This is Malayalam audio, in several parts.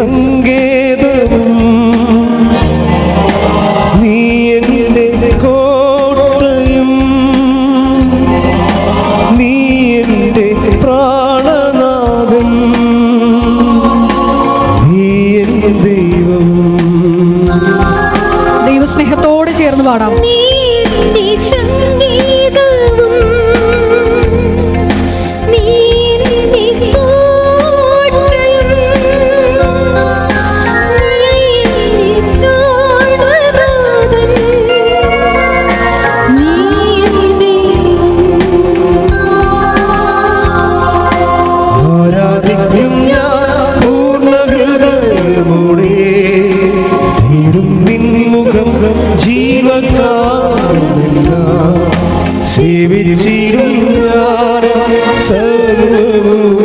സങ്കേതവും நீடும் ஞானம் சர்வமும்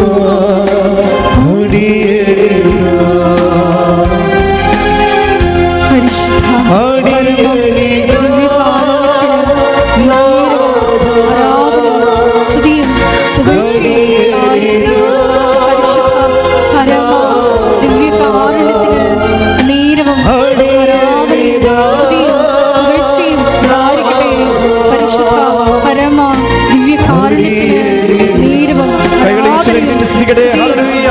கிடையாது.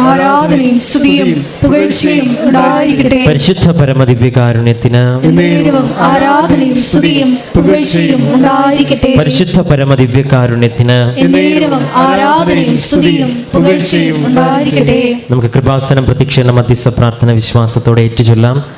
ആരാധനയും സ്തുതിയും പുകഴ്ചയും ഉണ്ടായിരിക്കട്ടെ. പരിശുദ്ധ പരമ ദിവ്യകാരുണ്യത്തിന് ആരാധനയും സ്തുതിയും പുകഴ്ചയും ഉണ്ടായിരിക്കട്ടെ. പരിശുദ്ധ പരമ ദിവ്യകാരുണ്യത്തിന് ആരാധനയും സ്തുതിയും പുകഴ്ചയും ഉണ്ടായിരിക്കട്ടെ. നമുക്ക് കൃപാസനം പ്രതീക്ഷയുടെ മധ്യസ്ഥ പ്രാർത്ഥന വിശ്വാസത്തോടെ ഏറ്റുചൊല്ലാം.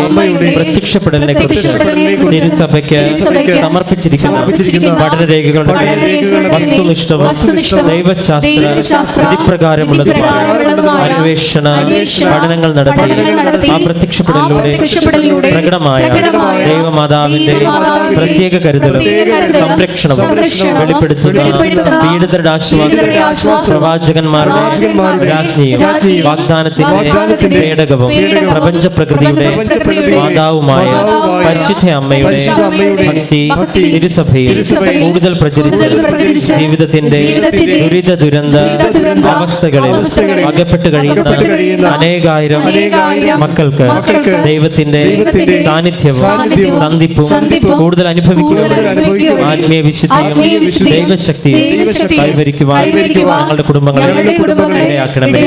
അമ്മയുടെ പ്രത്യക്ഷപ്പെടലിനെ കുറിച്ച് തിരുസഭയ്ക്ക് സമർപ്പിച്ചിരിക്കുന്ന. പഠനരേഖകളുടെ വസ്തുനിഷ്ഠവും ദൈവശാസ്ത്ര വിധിപ്രകാരമുള്ളതുമായ അന്വേഷണ പഠനങ്ങൾ നടത്തി ആ പ്രത്യക്ഷപ്പെടലിലൂടെ പ്രകടമായ ദൈവമാതാവിന്റെ പ്രത്യേക കരുതലും സംരക്ഷണവും വെളിപ്പെടുത്തുന്ന പീഡിതരുടെ ആശ്വാസം പ്രവാചകന്മാരുടെ രാജ്ഞിയും വാഗ്ദാനത്തിന്റെ പേടകവും പ്രപഞ്ച പ്രകൃതിയുടെ പ്രകൃതിയുടെ മാതാവുമായ പരിശുദ്ധ അമ്മയുടെ ഭക്തി തിരുസഭയിൽ കൂടുതൽ പ്രചരിച്ച് ജീവിതത്തിന്റെ ദുരിത ദുരന്ത അവസ്ഥകളിൽ അകപ്പെട്ടു കഴിയുന്ന അനേകായിരം മക്കൾക്ക് ദൈവത്തിന്റെ സാന്നിധ്യവും സന്ധിപ്പും കൂടുതൽ അനുഭവിക്കുവാൻ ആത്മീയ വിശുദ്ധിയും ദൈവശക്തിയും കൈവരിക്കുവാൻ ഞങ്ങളുടെ കുടുംബങ്ങളെ ഇടയാക്കണമേ.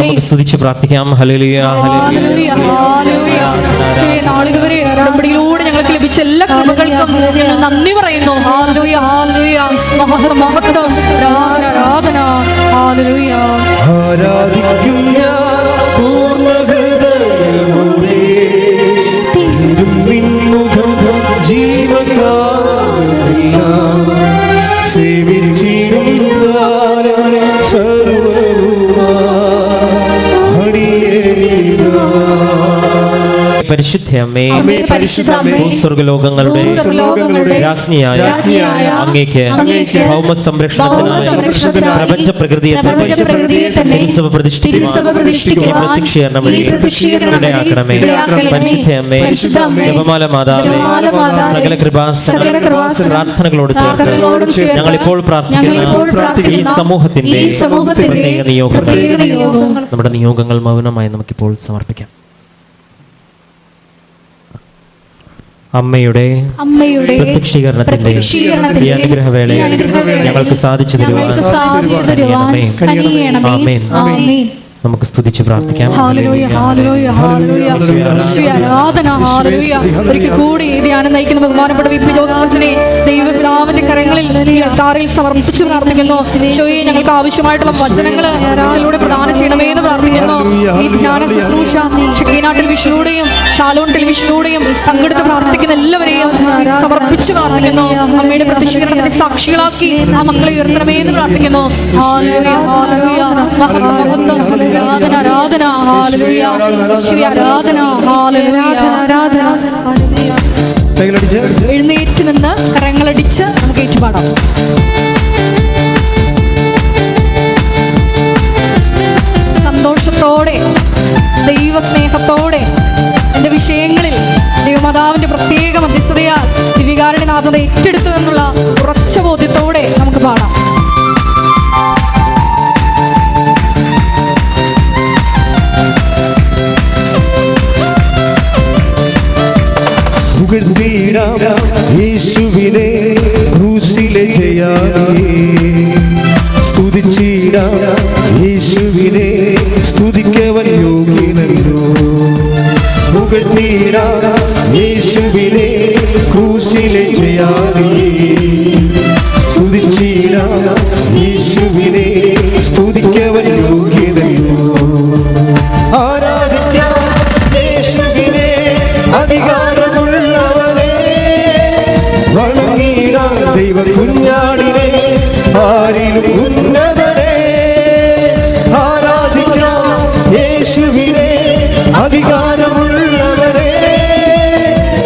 നമുക്ക് സ്തുതിച്ച് പ്രാർത്ഥിക്കാം ഹല്ലേലൂയ ഹല്ലേലൂയ ഹല്ലേലൂയ, ഹല്ലേലൂയ. ഈശോയെ, നാളിതുവരെ ഞങ്ങൾക്ക് ലഭിച്ച എല്ലാ കൃപകൾക്കും നന്ദി പറയുന്നു. ഹാലൂയ ഹാലൂയ ആരാധന ആരാധന. ആരാധിക്കും ഞാൻ. പരിശുദ്ധ അമ്മേ പരിശുദ്ധ ഭൂസ്വർഗലോകങ്ങളുടെ രാജ്ഞിയായ അങ്ങേക്ക് അങ്ങേക്ക് ഭൗമ സംരക്ഷണത്തിനായി പ്രപഞ്ച പ്രകൃതിയെ തിരുസഭ വഴി ഇടയാക്കണമേ. പരിശുദ്ധ അമ്മേ ജപമാല മാതാവേ സകല കൃപാസന പ്രാർത്ഥനകളോട് ചേർത്ത് ഞങ്ങൾ ഇപ്പോൾ ഞങ്ങളിപ്പോൾ പ്രാർത്ഥിക്കുന്ന ഈ സമൂഹത്തിന്റെ പ്രത്യേക നിയോഗങ്ങൾ. നമ്മുടെ നിയോഗങ്ങൾ മൗനമായി നമുക്കിപ്പോൾ സമർപ്പിക്കാം. അമ്മയുടെ അമ്മയുടെ പ്രത്യക്ഷീകരണത്തിന്റെ ഈ അനുഗ്രഹവേളയിൽ ഞങ്ങൾക്ക് സാധിച്ചു തരുവാൻ. കനിയണമേ. ആമേൻ. നമുക്ക് സ്തുതിച്ച് പ്രാർത്ഥിക്കാം. ഒരിക്കൽ കൂടി ഈ ധ്യാനം നയിക്കുന്ന ബഹുമാനപ്പെട്ട വിപി ജോസഫിനെ ദൈവപിതാവിന്റെ കരങ്ങളിൽ അൾത്താരയിൽ സമർപ്പിച്ച് പ്രാർത്ഥിക്കുന്നു. ഈശോയെ ഞങ്ങൾക്ക് ആവശ്യമായിട്ടുള്ള വചനങ്ങൾ അച്ഛനിലൂടെ പ്രദാനം ചെയ്യണമേ എന്ന് പ്രാർത്ഥിക്കുന്നു. ഈ ധ്യാന ശുശ്രൂഷ ഷക്കീന ടെലിവിഷനിലൂടെയും ഷാലോൺ ടെലിവിഷനിലൂടെയും പങ്കെടുത്ത് പ്രാർത്ഥിക്കുന്ന എല്ലാവരെയും സമർപ്പിച്ച് പ്രാർത്ഥിക്കുന്നു. അമ്മയുടെ പ്രത്യക്ഷീകരണത്തിന്റെ സാക്ഷികളാക്കി ആ മക്കളെ ഉയർത്തണമേ എന്ന് പ്രാർത്ഥിക്കുന്നു ആരാധന ആരാധന ഹാലലൂയ ആരാധന ഹാലലൂയ ആരാധന. എഴുന്നേറ്റ് നിന്ന് കരങ്ങളടിച്ച് നമുക്ക് ഏറ്റുപാടാം. സന്തോഷത്തോടെ ദൈവസ്നേഹത്തോടെ എന്റെ വിഷയങ്ങളിൽ ദൈവമാതാവിന്റെ പ്രത്യേക മധ്യസ്ഥതയാൽ ദിവികാരണിനാഥത ഏറ്റെടുത്തു എന്നുള്ള ഉറച്ച ബോധ്യത്തോടെ നമുക്ക് പാടാം. പുകഴ്ത്തിയിടാം യേശുവിനെ ക്രൂശിലെ ജയാളിയെ യേശുവിനെ സ്തുതിക്കവൻ യോഗ്യനല്ലോ. പുകഴ്ത്തിയിടാം യേശുവിനെ യേശുവിനെ അധികാരമുള്ളവരെ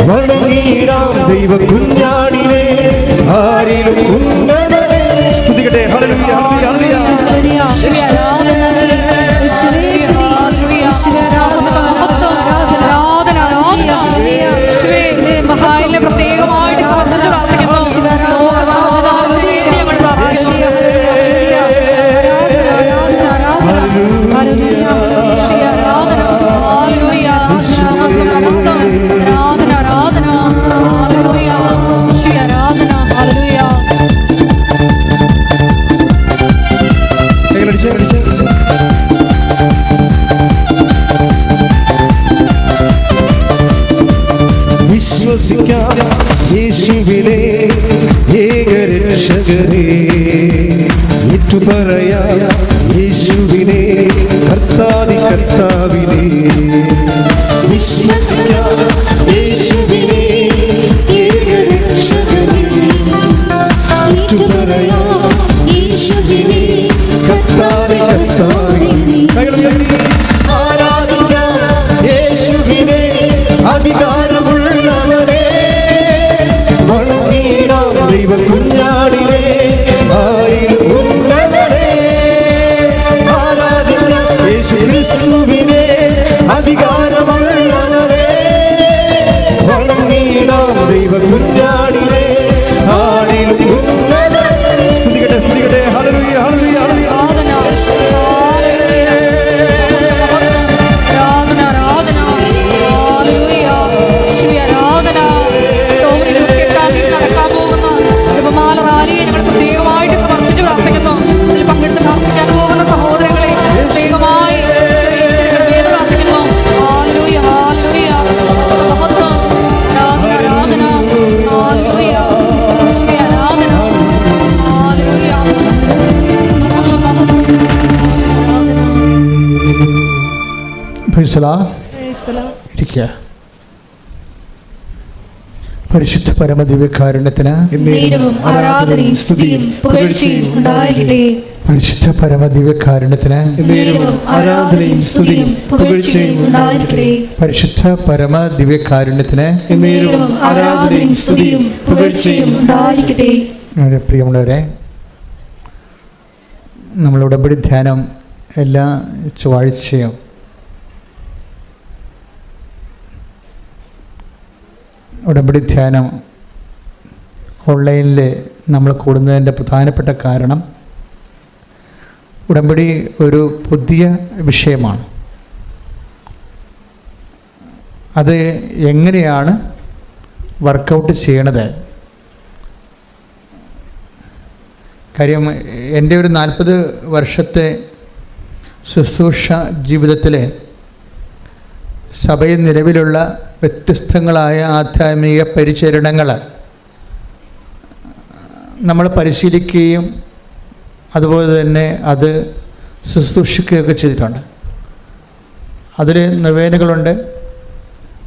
വണങ്ങിയിടാം ദൈവ കുഞ്ഞാടിനെ ആരിലും ഉന്നതരെ സ്തുതിക്കട്ടെ ഏറ്റുപറയാം യേശുവിനെ കർത്താതി കർത്താവിനെ. വിശ്വസിക്കാം ഇരിക്കുക പരിശുദ്ധ പരമദിവ്യകാരുണ്യത്തിന് പരിശുദ്ധ പരമദിവ്യകാരുണ്യത്തിന് നേരവും ആരാധനയും സ്തുതിയും പുകഴ്ചയും ഉണ്ടായിരിക്കട്ടെ പരിശുദ്ധ പരമദിവ്യകാരുണ്യത്തിന് നേരവും ആരാധനയും സ്തുതിയും പുകഴ്ചയും പ്രിയമുള്ളവരെ നമ്മളുടെ ഉടമ്പടി ധ്യാനം എല്ലാ ചൊവ്വാഴ്ചയും ഉടമ്പടി ധ്യാനം ഓൺലൈനിൽ നമ്മൾ കൂടുന്നതിന്റെ പ്രധാനപ്പെട്ട കാരണം ഉടമ്പടി ഒരു പുതിയ വിഷയമാണ്. അത് എങ്ങനെയാണ് വർക്കൗട്ട് ചെയ്യണത്? കാര്യം എന്റെ ഒരു നാൽപ്പത് വർഷത്തെ ശുശ്രൂഷ ജീവിതത്തിൽ സഭയിൽ നിലവിലുള്ള വ്യത്യസ്തങ്ങളായ ആധ്യാത്മിക പരിചരണങ്ങൾ നമ്മൾ പരിശീലിക്കുകയും അതുപോലെ തന്നെ അത് ശുശ്രൂഷിക്കുകയൊക്കെ ചെയ്തിട്ടുണ്ട്. അതിൽ നിവേദനകളുണ്ട്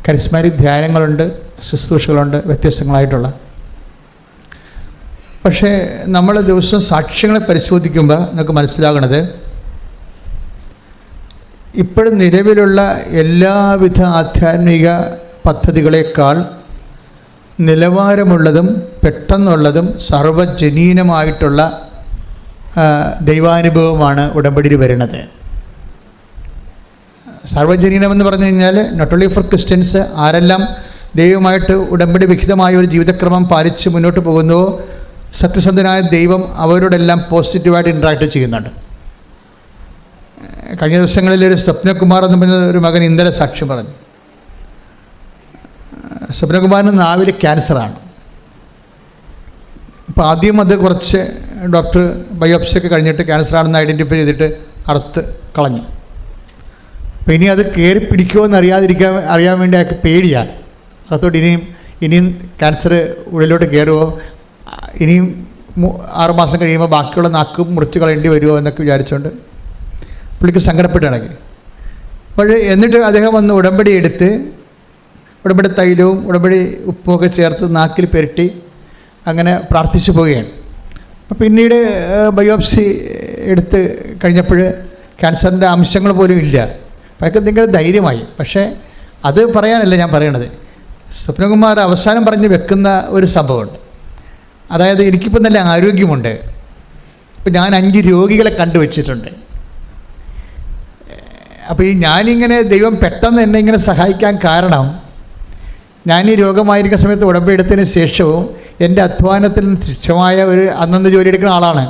കരിസ്മാരി ധ്യാനങ്ങളുണ്ട് ശുശ്രൂഷകളുണ്ട് വ്യത്യസ്തങ്ങളായിട്ടുള്ള. പക്ഷേ നമ്മൾ ദിവസം സാക്ഷ്യങ്ങളെ പരിശോധിക്കുമ്പോൾ നമുക്ക് മനസ്സിലാകണത് ഇപ്പോഴും നിലവിലുള്ള എല്ലാവിധ ആധ്യാത്മിക പദ്ധതികളേക്കാൾ നിലവാരമുള്ളതും പെട്ടെന്നുള്ളതും സർവജനീനമായിട്ടുള്ള ദൈവാനുഭവമാണ് ഉടമ്പടിയിൽ വരുന്നത്. സർവജനീനമെന്ന് പറഞ്ഞു കഴിഞ്ഞാൽ നോട്ട് ഓൺലി ഫോർ ക്രിസ്ത്യൻസ് ആരെല്ലാം ദൈവമായിട്ട് ഉടമ്പടി വിഹിതമായ ഒരു ജീവിതക്രമം പാലിച്ച് മുന്നോട്ട് പോകുന്നുവോ സത്യസന്ധനായ ദൈവം അവരോടെല്ലാം പോസിറ്റീവായിട്ട് ഇൻട്രാക്ട് ചെയ്യുന്നുണ്ട്. കഴിഞ്ഞ ദിവസങ്ങളിൽ ഒരു സ്വപ്നകുമാർ എന്ന് പറഞ്ഞ ഒരു മകൻ ഇന്നലെ സാക്ഷ്യം പറഞ്ഞു. സ്വപ്നകുമാറിന് നാവിൽ ക്യാൻസറാണ്. അപ്പോൾ ആദ്യം അത് കുറച്ച് ഡോക്ടർ ബയോപ്സി ഒക്കെ കഴിഞ്ഞിട്ട് ക്യാൻസറാണെന്ന് ഐഡന്റിഫൈ ചെയ്തിട്ട് അറുത്ത് കളഞ്ഞു. അപ്പോൾ ഇനി അത് കയറി പിടിക്കുമോ എന്ന് അറിയാതിരിക്കാൻ അറിയാൻ വേണ്ടി അയാൾക്ക് പേടിയാണ് അതോട്ട് ഇനിയും ഇനിയും ക്യാൻസർ ഉള്ളിലോട്ട് കയറുമോ ഇനിയും ആറുമാസം കഴിയുമ്പോൾ ബാക്കിയുള്ള നാക്ക് മുറിച്ച് കളയേണ്ടി വരുമോ എന്നൊക്കെ വിചാരിച്ചുകൊണ്ട് പുള്ളിക്ക് സങ്കടപ്പെട്ടിടങ്ങി പക്ഷേ എന്നിട്ട് അദ്ദേഹം വന്ന് ഉടമ്പടി എടുത്ത് ഉടമ്പടി തൈലവും ഉടമ്പടി ഉപ്പുമൊക്കെ ചേർത്ത് നാക്കിൽ പെരട്ടി അങ്ങനെ പ്രാർത്ഥിച്ചു പോവുകയാണ്. പിന്നീട് ബയോപ്സി എടുത്ത് കഴിഞ്ഞപ്പോൾ ക്യാൻസറിന്റെ അംശങ്ങൾ പോലും ഇല്ല. അതൊക്കെ എന്തെങ്കിലും ധൈര്യമായി. പക്ഷേ അത് പറയാനല്ല ഞാൻ പറയണത്. സ്വപ്നകുമാർ അവസാനം പറഞ്ഞ് വെക്കുന്ന ഒരു സംഭവമുണ്ട്. അതായത് എനിക്കിപ്പോൾ നല്ല ആരോഗ്യമുണ്ട്. ഇപ്പം ഞാൻ അഞ്ച് രോഗികളെ കണ്ടുവച്ചിട്ടുണ്ട്. അപ്പോൾ ഈ ഞാനിങ്ങനെ ദൈവം പെട്ടെന്ന് എന്നെ ഇങ്ങനെ സഹായിക്കാൻ കാരണം ഞാൻ ഈ രോഗമായിരിക്കുന്ന സമയത്ത് ഉടമ്പെടുത്തതിന് ശേഷവും എന്റെ അധ്വാനത്തിൽ തുച്ഛമായ ഒരു അന്നന്ന് ജോലി എടുക്കുന്ന ആളാണ്.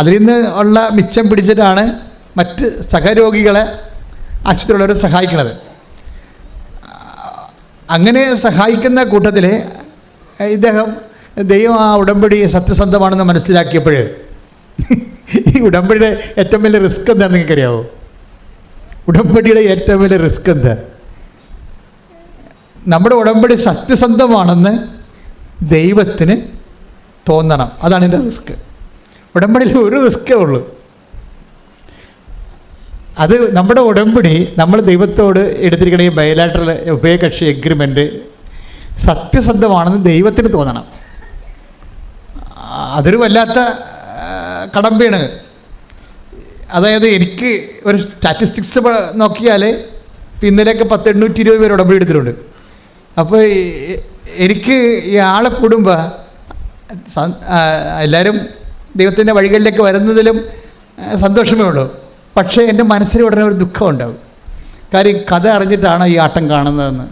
അതിൽ നിന്ന് ഉള്ള മിച്ചം പിടിച്ചിട്ടാണ് മറ്റ് സഹരോഗികളെ ആശുപത്രിയുള്ളവരെ സഹായിക്കുന്നത്. അങ്ങനെ സഹായിക്കുന്ന കൂട്ടത്തിൽ ഇദ്ദേഹം ദൈവം ആ ഉടമ്പടി സത്യസന്ധമാണെന്ന് മനസ്സിലാക്കിയപ്പോൾ ഈ ഉടമ്പടിയുടെ ഏറ്റവും വലിയ റിസ്ക് എന്താണെന്ന് നിങ്ങൾക്കറിയാവോ? ഉടമ്പടിയുടെ ഏറ്റവും വലിയ റിസ്ക് എന്താ? നമ്മുടെ ഉടമ്പടി സത്യസന്ധമാണെന്ന് ദൈവത്തിന് തോന്നണം. അതാണ് എന്റെ റിസ്ക്. ഉടമ്പടിയിൽ ഒരു റിസ്ക്കേ ഉള്ളൂ. അത് നമ്മുടെ ഉടമ്പടി നമ്മൾ ദൈവത്തോട് എടുത്തിരിക്കുന്ന ഈ ബയലാറ്ററൽ ഉഭയകക്ഷി എഗ്രിമെന്റ് സത്യസന്ധമാണെന്ന് ദൈവത്തിന് തോന്നണം. അതൊരു വല്ലാത്ത കടമ്പയാണ്. അതായത് എനിക്ക് ഒരു സ്റ്റാറ്റിസ്റ്റിക്സ് നോക്കിയാൽ ഇന്നലെയൊക്കെ പത്ത് എണ്ണൂറ്റി ഇരുപത് പേര് ഉടമ്പടി എടുത്തിട്ടുണ്ട്. അപ്പോൾ എനിക്ക് ഈ ആളെ കൂടുമ്പോൾ എല്ലാവരും ദൈവത്തിന്റെ വഴികളിലേക്ക് വരുന്നതിലും സന്തോഷമേ ഉള്ളൂ. പക്ഷേ എന്റെ മനസ്സിൽ ഉടനെ ഒരു ദുഃഖം ഉണ്ടാവും. കാര്യം കഥ അറിഞ്ഞിട്ടാണ് ഈ ആട്ടം കാണുന്നതെന്ന്.